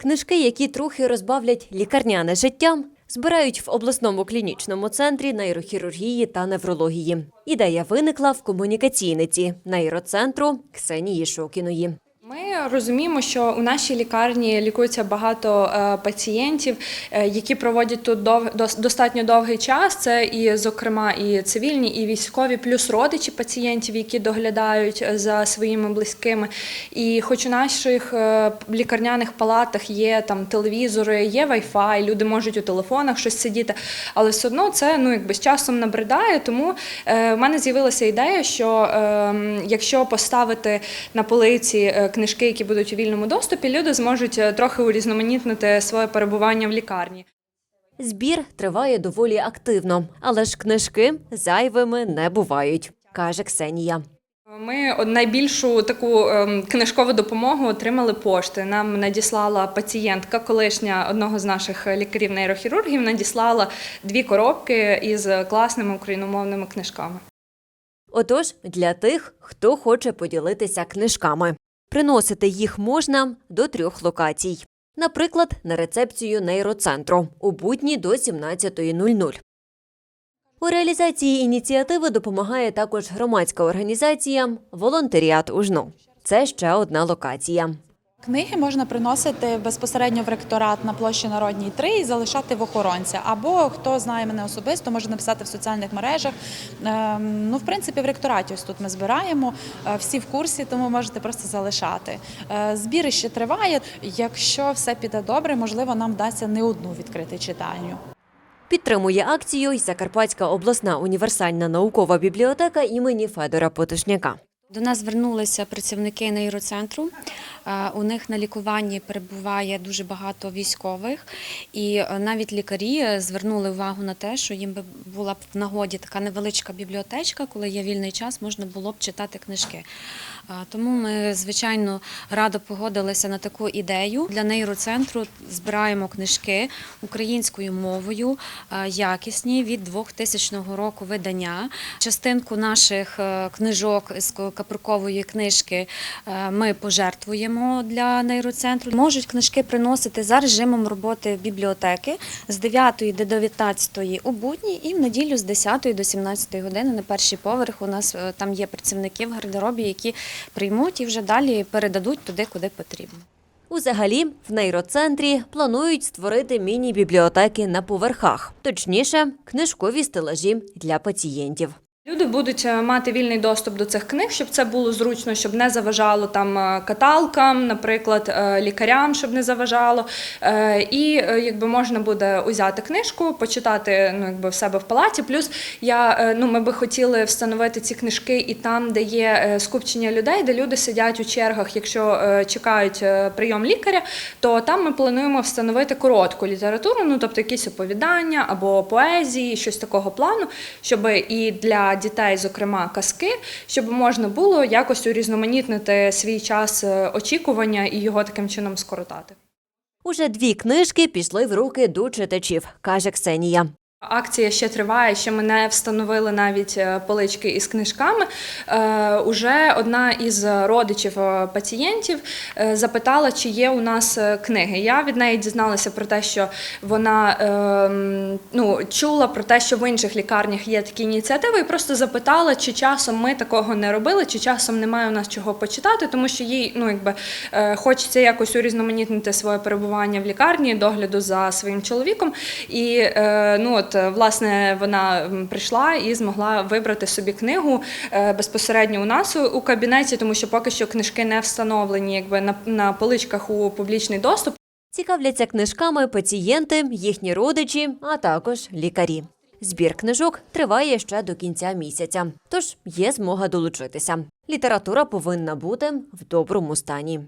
Книжки, які трохи розбавлять лікарняне життя, збирають в обласному клінічному центрі нейрохірургії та неврології. Ідея виникла в комунікаційниці нейроцентру Ксенії Шокіної. Ми розуміємо, що у нашій лікарні лікується багато е, пацієнтів, е, які проводять тут достатньо довгий час. Це і, зокрема, і цивільні, і військові, плюс родичі пацієнтів, які доглядають е, за своїми близькими. І хоч у наших лікарняних палатах є там телевізори, є Wi-Fi, люди можуть у телефонах щось сидіти, але все одно це ну якби з часом набридає. Тому в мене з'явилася ідея, що е, якщо поставити на полиці е, книжки, які будуть у вільному доступі, люди зможуть е, трохи урізноманітнити своє перебування в лікарні. Збір триває доволі активно, але ж книжки зайвими не бувають, каже Ксенія. Ми найбільшу таку ем, книжкову допомогу отримали пошти. Нам надіслала пацієнтка, колишня одного з наших лікарів нейрохірургів, надіслала дві коробки із класними україномовними книжками. Отож, для тих, хто хоче поділитися книжками, приносити їх можна до трьох локацій. Наприклад, на рецепцію нейроцентру у будні до 17.00. У реалізації ініціативи допомагає також громадська організація Волонтеріат УЖНУ. Це ще одна локація. Книги можна приносити безпосередньо в ректорат на площі Народній 3 і залишати в охоронця. Або хто знає мене особисто, може написати в соціальних мережах. Ем, Ну, в принципі, в ректораті ось тут ми збираємо. Е, Всі в курсі, тому можете просто залишати. Е, Збір ще триває. Якщо все піде добре, можливо, нам вдасться не одну відкрити читальню. Підтримує акцію й Закарпатська обласна універсальна наукова бібліотека імені Федора Потушняка. До нас звернулися працівники нейроцентру. Е, У них на лікуванні перебуває дуже багато військових, і е, навіть лікарі е, звернули увагу на те, що їм би була б в нагоді така невеличка бібліотечка, коли є вільний час, можна було б читати книжки. Тому ми, звичайно, радо погодилися на таку ідею. Для нейроцентру збираємо книжки українською мовою, якісні від 2000 року видання. Частинку наших книжок з капрукової книжки е, ми пожертвуємо для нейроцентру. Можуть книжки приносити за режимом роботи бібліотеки з 9 до 19 у будні і в неділю з 10 до 17 години на перший поверх. У нас е, там є працівники в гардеробі, які приймуть і вже далі передадуть туди, куди потрібно. Узагалі, в нейроцентрі планують створити міні-бібліотеки на поверхах, точніше, книжкові стелажі для пацієнтів. Люди будуть е, мати вільний доступ до цих книг, щоб це було зручно, щоб не заважало там е, каталкам, наприклад, е, лікарям, щоб не заважало. І якби можна буде узяти книжку, почитати ну, якби в себе в палаті. Плюс я ну ми би хотіли встановити ці книжки і там, де є скупчення людей, де люди сидять у чергах, якщо чекають прийом лікаря, то там ми плануємо встановити коротку літературу, ну тобто якісь оповідання або поезії, щось такого плану, щоб і для дітей, зокрема, казки, щоб можна було якось урізноманітнити свій час е, очікування і його таким чином скоротати. Уже дві книжки пішли в руки до читачів, каже Ксенія. Акція ще триває, ще ми не встановили навіть е, полички із книжками. Е, уже одна із родичів е, пацієнтів запитала, чи є у нас книги. Я від неї дізналася про те, що вона е, ну, чула про те, що в інших лікарнях є такі ініціативи, і просто запитала, чи часом ми такого не робили, чи часом немає у нас чого почитати, тому що їй ну, якби, хочеться якось урізноманітнити своє перебування в лікарні, догляду за своїм чоловіком. І ну, от, е, власне, вона прийшла і змогла вибрати собі книгу е, безпосередньо у нас у кабінеті, тому що поки що книжки не встановлені якби, на, на поличках у публічний доступ. Цікавляться книжками пацієнти, їхні родичі, а також лікарі. Збір книжок триває ще до кінця місяця, тож є змога долучитися. Література повинна бути в доброму стані.